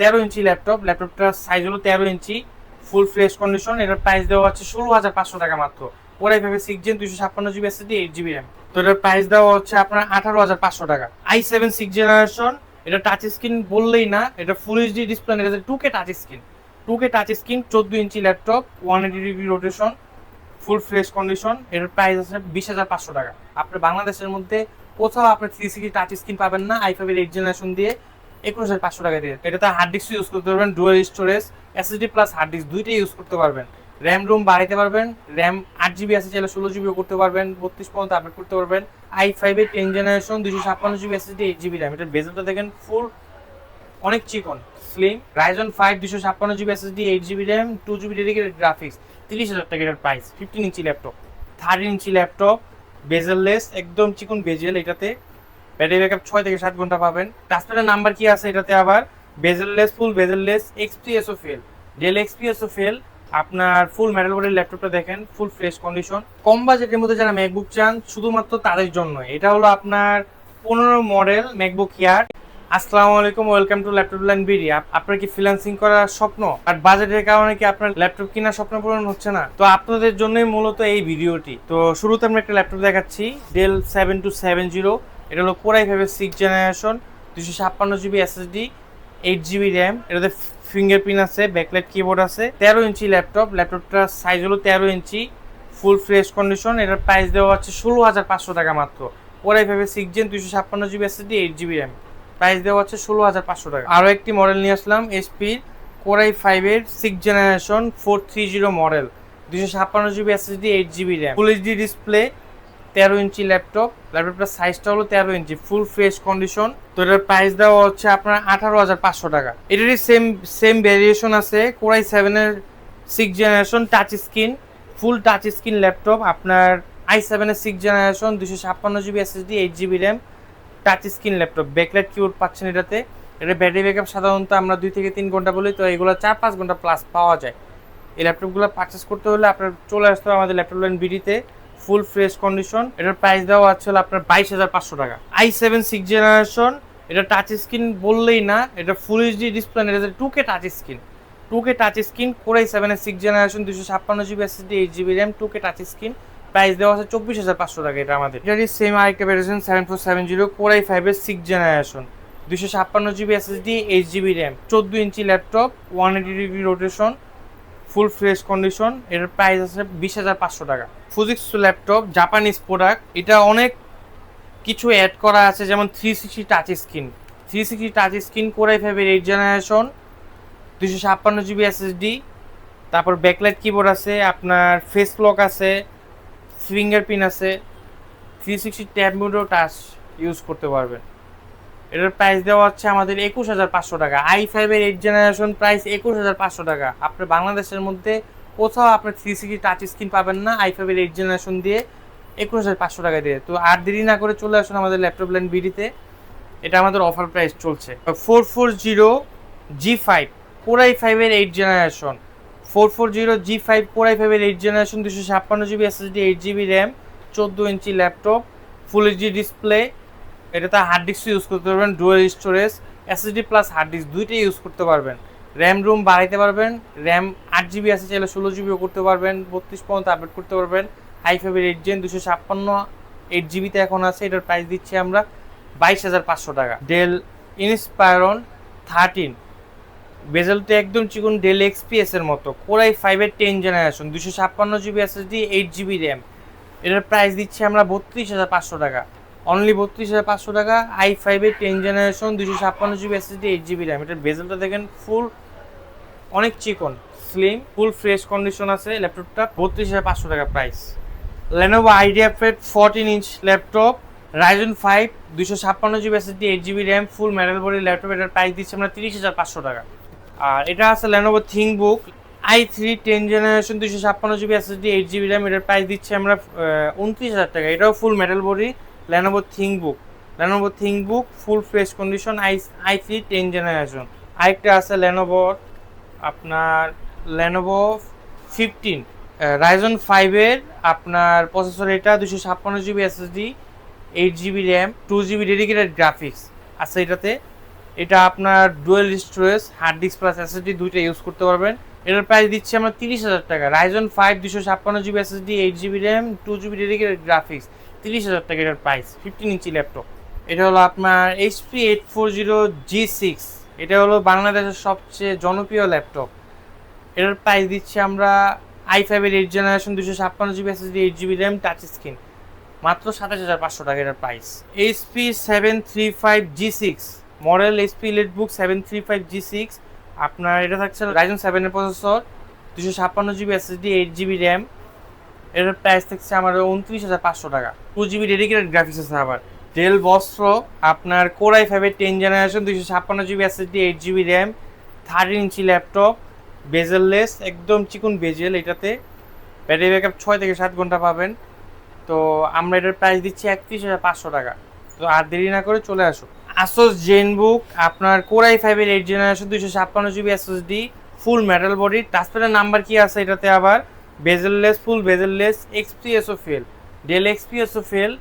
তেরো ইঞ্চি ল্যাপটপ ল্যাপটপটার সাইজ হলো তেরো ইঞ্চি ফুল ফ্রেশ কন্ডিশন এটার প্রাইস দেওয়া হচ্ছে ষোলো হাজার পাঁচশো টাকা মাত্র। ওরাই ভেবে সিক্স জেন দুইশো ছাপ্পান্ন GB SSD eight GB RAM তো এটার প্রাইস দেওয়া হচ্ছে আপনার আঠারো হাজার পাঁচশো টাকা। আই সেভেন সিক্স জেনারেশন এটা টাচ স্ক্রিন বললেই না, এটা ফুল এইচডি ডিসপ্লে এটা two K touch screen two K touch screen চোদ্দ ইঞ্চি laptop one eighty degree rotation full fresh condition এটার প্রাইস আছে বিশ হাজার পাঁচশো টাকা। আপনার বাংলাদেশের মধ্যে কোথাও আপনি থ্রি সিক্সটি টাচ স্ক্রিন পাবেন না আই ফাইভের এইট জেনারেশন দিয়ে। একুশ হাজার পাঁচশো টাকা দিয়ে। এটাতে হার্ড ডিস্ক ইউজ করতে পারবেন dual storage SSD plus hard disk দুইটাই ইউজ করতে পারবেন। র্যাম রুম বাড়াইতে পারবেন র্যাম আট জিবি আছে, চাইলে ষোলো জিবিও করতে পারবেন, বত্রিশ পর্যন্ত আপডেট করতে পারবেন। আই ফাইভের টেন জেনারেশন দুশো ছাপ্পান্ন GB SSD eight GB RAM এটার বেজেলটা দেখেন ফুল অনেক চিকন স্লিম রাইজন ফাইভ দুশো ছাপ্পান্ন GB SSD eight GB RAM two GB dedicated graphics তিরিশ হাজার টাকা এটার প্রাইস ফিফটিন ইঞ্চি ল্যাপটপ থার্ড ইঞ্চি ল্যাপটপ বেজেললেস একদম চিকন বেজেল এটাতে। ব্যাটারি ব্যাকআপ ছয় থেকে সাত ঘণ্টা পাবেন। টাচপ্যাডের নাম্বার কি আছে এটাতে আবার? বেজেললেস ফুল বেজেললেস এক্সপিএসও ফেল ডেল এক্সপিএসও ফেল আপনার ফুল মেটাল বডির ল্যাপটপটা দেখেন ফুল ফ্রেশ কন্ডিশন কম বাজেটের মধ্যে যারা ম্যাকবুক চান, শুধুমাত্র তাদের জন্য। এটা হলো আপনার পনেরো মডেল ম্যাকবুক ইয়ার আসসালামু আলাইকুম welcome to laptop line BD আপনার কি ফ্রিল্যান্সিং করার স্বপ্ন? আর বাজেটের কারণে কি আপনার ল্যাপটপ কেনার স্বপ্ন পূরণ হচ্ছে না? তো আপনাদের জন্যই মূলত এই ভিডিওটি। তো শুরুতে আমরা একটা ল্যাপটপ দেখাচ্ছি Dell seven two seven zero এটা হলো কোরাই ফাইভের সিক্স জেনারেশন দুশো ছাপ্পান্ন GB SSD eight GB RAM এটাতে ফিঙ্গারপ্রিন্ট আছে ব্যাকলাইট কিবোর্ড আছে, তেরো ইঞ্চি ল্যাপটপ ল্যাপটপটার সাইজ হলো তেরো ইঞ্চি ফুল ফ্রেশ কন্ডিশন এটার প্রাইস দেওয়া হচ্ছে ষোলো হাজার পাঁচশো টাকা মাত্র। কোরাই ফাইভের সিক্স জেন দুশো ছাপ্পান্ন GB SSD eight GB RAM price দেওয়া হচ্ছে ষোলো হাজার পাঁচশো টাকা। আরও একটি মডেল নিয়ে আসলাম এসপির কোরাই ফাইভের six generation four three zero model দুশো ছাপ্পান্ন GB SSD eight GB RAM full HD display তেরো ইঞ্চি ল্যাপটপ ল্যাপটপটার সাইজটা হলো তেরো ইঞ্চি ফুল ফ্রেশ কন্ডিশন তো এটার প্রাইস দেওয়া হচ্ছে আপনার আঠারো হাজার পাঁচশো টাকা। এটারই সেম সেম ভ্যারিয়েশন আছে কোরাই সেভেনের six generation touch screen full touch screen laptop আপনার আই সেভেনের সিক্স জেনারেশন দুশো ছাপ্পান্ন GB SSD eight GB RAM touch screen laptop backlight keyboard পাচ্ছেন এটাতে। এটা ব্যাটারি ব্যাকআপ সাধারণত আমরা দুই থেকে তিন ঘণ্টা বলি, তো এগুলো চার পাঁচ ঘণ্টা প্লাস পাওয়া যায়। এই ল্যাপটপগুলো পারচেস করতে হলে আপনার চলে আসতে হবে আমাদের ল্যাপটপ লাইন বিডিতে ফুল ফ্রেশ কন্ডিশন। এটার প্রাইস দেওয়া আছে আপনার বাইশ হাজার পাঁচশো টাকা। আই সেভেন সিক্স জেনারেশন এটা টাচ স্ক্রিন বললেই না, এটা ফুল এইচডি ডিসপ্লে এটা two K touch screen two K touch screen Core i সেভেনের সিক্স জেনারেশন দুশো ছাপ্পান্ন GB SSD eight GB RAM two K touch screen price দেওয়া আছে চব্বিশ হাজার পাঁচশো টাকা এটা আমাদের। এটারই সেম আরেকটা variation seven four seven zero Core i ফাইভের সিক্স জেনারেশন দুশো ছাপ্পান্ন GB SSD eight GB RAM চোদ্দ ইঞ্চি laptop one eighty degree rotation full fresh condition, এর প্রাইস আছে বিশ হাজার পাঁচশো টাকা। ফুজিক্স ল্যাপটপ জাপানিজ প্রোডাক্ট এটা অনেক কিছু অ্যাড করা আছে, যেমন three sixty touch screen three sixty touch screen Core i ফাইভের এইট জেনারেশন দুশো ছাপ্পান্ন জিবি এসএসডি তারপর ব্যাকলাইট কিবোর্ড আছে, আপনার ফেস লক আছে ফিঙ্গারপ্রিন্ট আছে থ্রি সিক্সটি ট্যাব মোডও টাচ ইউজ করতে পারবেন। এটার প্রাইস দেওয়া হচ্ছে আমাদের একুশ হাজার পাঁচশো টাকা। আই ফাইভের এইট জেনারেশন প্রাইস একুশ হাজার পাঁচশো টাকা। আপনার বাংলাদেশের মধ্যে কোথাও আপনার থ্রি সিক্সটি টাচ স্ক্রিন পাবেন না আই ফাইভের এইট জেনারেশন দিয়ে একুশ হাজার পাঁচশো টাকা দিয়ে। তো আর দেরি না করে চলে আসুন আমাদের ল্যাপটপ লাইন বিডিতে এটা আমাদের অফার প্রাইস চলছে। Four four zero G five Core i ফাইভের eight generation four four zero G five Core i ফাইভের এইট জেনারেশন দুশো ছাপ্পান্ন GB SSD eight GB RAM চোদ্দ ইঞ্চি ল্যাপটপ ফুল এইচডি ডিসপ্লে এটাতে হার্ড ডিস্ক ইউজ করতে পারবেন dual storage SSD plus hard disk দুইটাই ইউজ করতে পারবেন। র্যাম রুম বাড়াইতে পারবেন র্যাম আট জিবি আছে চাইলে ষোলো জিবিও করতে পারবেন, বত্রিশ পর্যন্ত আপডেট করতে পারবেন। আই ফাইভের এইট জেন দুশো ছাপ্পান্ন এইট জিবিতে এখন আছে, এটার প্রাইস দিচ্ছি আমরা বাইশ হাজার পাঁচশো টাকা। ডেল ইনস্পায়রন থার্টিন বেজেলটা একদম চিকুন ডেল এক্সপিএস এর মতো কোরাই ফাইভের টেন জেনারেশন দুশো ছাপ্পান্ন GB SSD eight GB RAM এটার প্রাইস দিচ্ছি আমরা বত্রিশ হাজার পাঁচশো টাকা। অনলি বত্রিশ হাজার পাঁচশো টাকা আই ফাইভের টেন জেনারেশন দুশো ছাপ্পান্ন GB SSD eight GB RAM এটার বেজেলটা দেখেন ফুল অনেক চিকন স্লিম ফুল ফ্রেশ কন্ডিশন আছে ল্যাপটপটা, বত্রিশ হাজার পাঁচশো টাকা price Lenovo IdeaPad fourteen inch laptop Ryzen five দুশো ছাপ্পান্ন GB SSD eight GB RAM full metal body laptop, এটার প্রাইস দিচ্ছে আমরা তিরিশ হাজার পাঁচশো টাকা। আর এটা আছে Lenovo ThinkBook I three ten generation দুশো ছাপ্পান্ন GB SSD eight GB RAM এটার প্রাইস দিচ্ছে আমরা উনত্রিশ হাজার টাকা। এটাও full metal body Lenovo ThinkBook Lenovo ThinkBook full fresh condition I I three ten generation আরেকটা আছে লেনোভো আপনার লেনোভো ফিফটিন রাইজন ফাইভের আপনার প্রসেসর এটা দুশো ছাপ্পান্ন GB SSD eight GB RAM two GB dedicated graphics আছে এটাতে এটা আপনার dual storage hard disk plus SSD দুইটা ইউজ করতে পারবেন। এটার প্রাইস দিচ্ছি আমরা তিরিশ হাজার টাকা। রাইজন ফাইভ দুশো ছাপ্পান্ন GB SSD eight GB RAM two GB dedicated graphics তিরিশ হাজার টাকা এটার প্রাইস ফিফটিন ইঞ্চি ল্যাপটপ এটা হলো আপনার HP eight four zero G six এটা হলো বাংলাদেশের সবচেয়ে জনপ্রিয় ল্যাপটপ এটার প্রাইস দিচ্ছি আমরা আই ফাইভের এইট জেনারেশন দুশো ছাপ্পান্ন GB SSD eight GB RAM touch screen মাত্র সাতাশ হাজার পাঁচশো টাকা এটার price HP seven three five G six model HP book seven three five G six আপনার এটা থাকছে রাইজন সেভেনের প্রসেসর দুশো ছাপ্পান্ন GB SSD eight GB RAM এটার প্রাইস থাকছে আমার উনত্রিশ হাজার পাঁচশো টাকা। টু জিবি ডেডিকেটেড গ্রাফিক্স আছে আবার। ডেল বস্ত্র আপনার কোরাই ফাইভের টেন জেনারেশন দুশো ছাপ্পান্ন GB SSD eight GB RAM thirty ইঞ্চি ল্যাপটপ বেজেললেস একদম চিকুন বেজেল এটাতে। ব্যাটারি ব্যাকআপ ছয় থেকে সাত ঘণ্টা পাবেন। তো আমরা এটার প্রাইস দিচ্ছি একত্রিশ হাজার পাঁচশো টাকা। তো আর দেরি না করে চলে আসো আসোস জেনবুক আপনার কোরাই ফাইভের এইট জেনারেশন দুশো ছাপ্পান্ন GB SSD full metal body টাচপ্যাডের number কি আছে এটাতে আবার? বেজেললেস ফুল বেজেললেস এক্সপিএসও ফেল ডেল এক্সপিএসও ফেল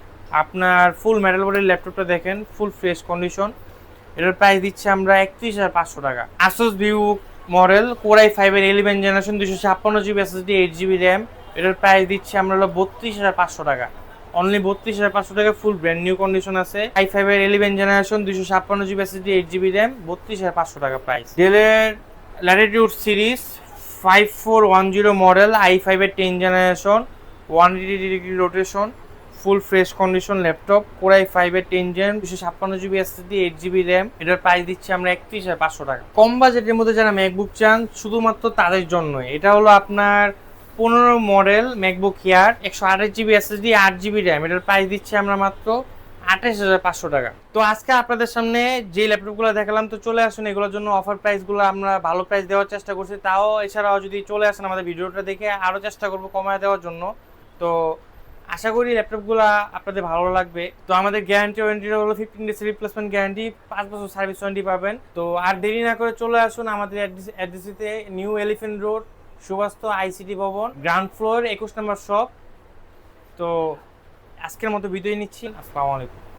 আপনার ফুল মেটাল বডির ল্যাপটপটা দেখেন ফুল ফ্রেশ কন্ডিশন এটার প্রাইস দিচ্ছে আমরা একত্রিশ হাজার পাঁচশো টাকা। Asus Vivo model Core i ফাইভের ইলেভেন জেনারেশন দুশো ছাপ্পান্ন GB SSD eight GB RAM এটার প্রাইস দিচ্ছি আমরা হলো বত্রিশ হাজার পাঁচশো টাকা। অনলি বত্রিশ হাজার পাঁচশো টাকা ফুল ব্র্যান্ড নিউ কন্ডিশন আছে। আই ফাইভের ইলেভেন জেনারেশন দুশো ছাপ্পান্ন GB SSD eight GB RAM বত্রিশ হাজার পাঁচশো টাকা প্রাইস ডেলের Latitude series five four one zero model I ফাইভের ten generation one degree rotation full fresh condition laptop Core i ফাইভের টেন জেন দুশো ছাপ্পান্ন GB SSD eight GB RAM এটার প্রাইস দিচ্ছি আমরা একত্রিশ হাজার পাঁচশো টাকা। কম বাজেটের মধ্যে যারা ম্যাকবুক চান, শুধুমাত্র তাদের জন্যই। এটা হলো আপনার পনেরো মডেল ম্যাকবুক হেয়ার একশো আঠাশ জিবি এসএসডি আট জিবি র্যাম এটার প্রাইস দিচ্ছি আমরা মাত্র আঠাশ হাজার পাঁচশো টাকা। তো আজকে আপনাদের সামনে যে ল্যাপটপগুলো দেখালাম, তো চলে আসুন, এগুলোর জন্য অফার প্রাইসগুলো আমরা ভালো প্রাইস দেওয়ার চেষ্টা করছি। তাও এছাড়াও যদি চলে আসেন আমাদের ভিডিওটা দেখে আরও চেষ্টা করব কমায় দেওয়ার জন্য। তো আশা করি ল্যাপটপগুলো আপনাদের ভালো লাগবে। তো আমাদের গ্যারান্টি ওয়ারেন্টিটা হলো ফিফটিন ডেজ রিপ্লেসমেন্ট গ্যারান্টি পাঁচ বছর সার্ভিস ওয়ারেন্টি পাবেন। তো আর দেরি না করে চলে আসুন আমাদের অ্যাড্রেসিতে new elephant road Subastu ICT Bhaban ground floor একুশ নম্বর শপ তো আজকের মতো বিদায় নিচ্ছি। আসসালামু আলাইকুম।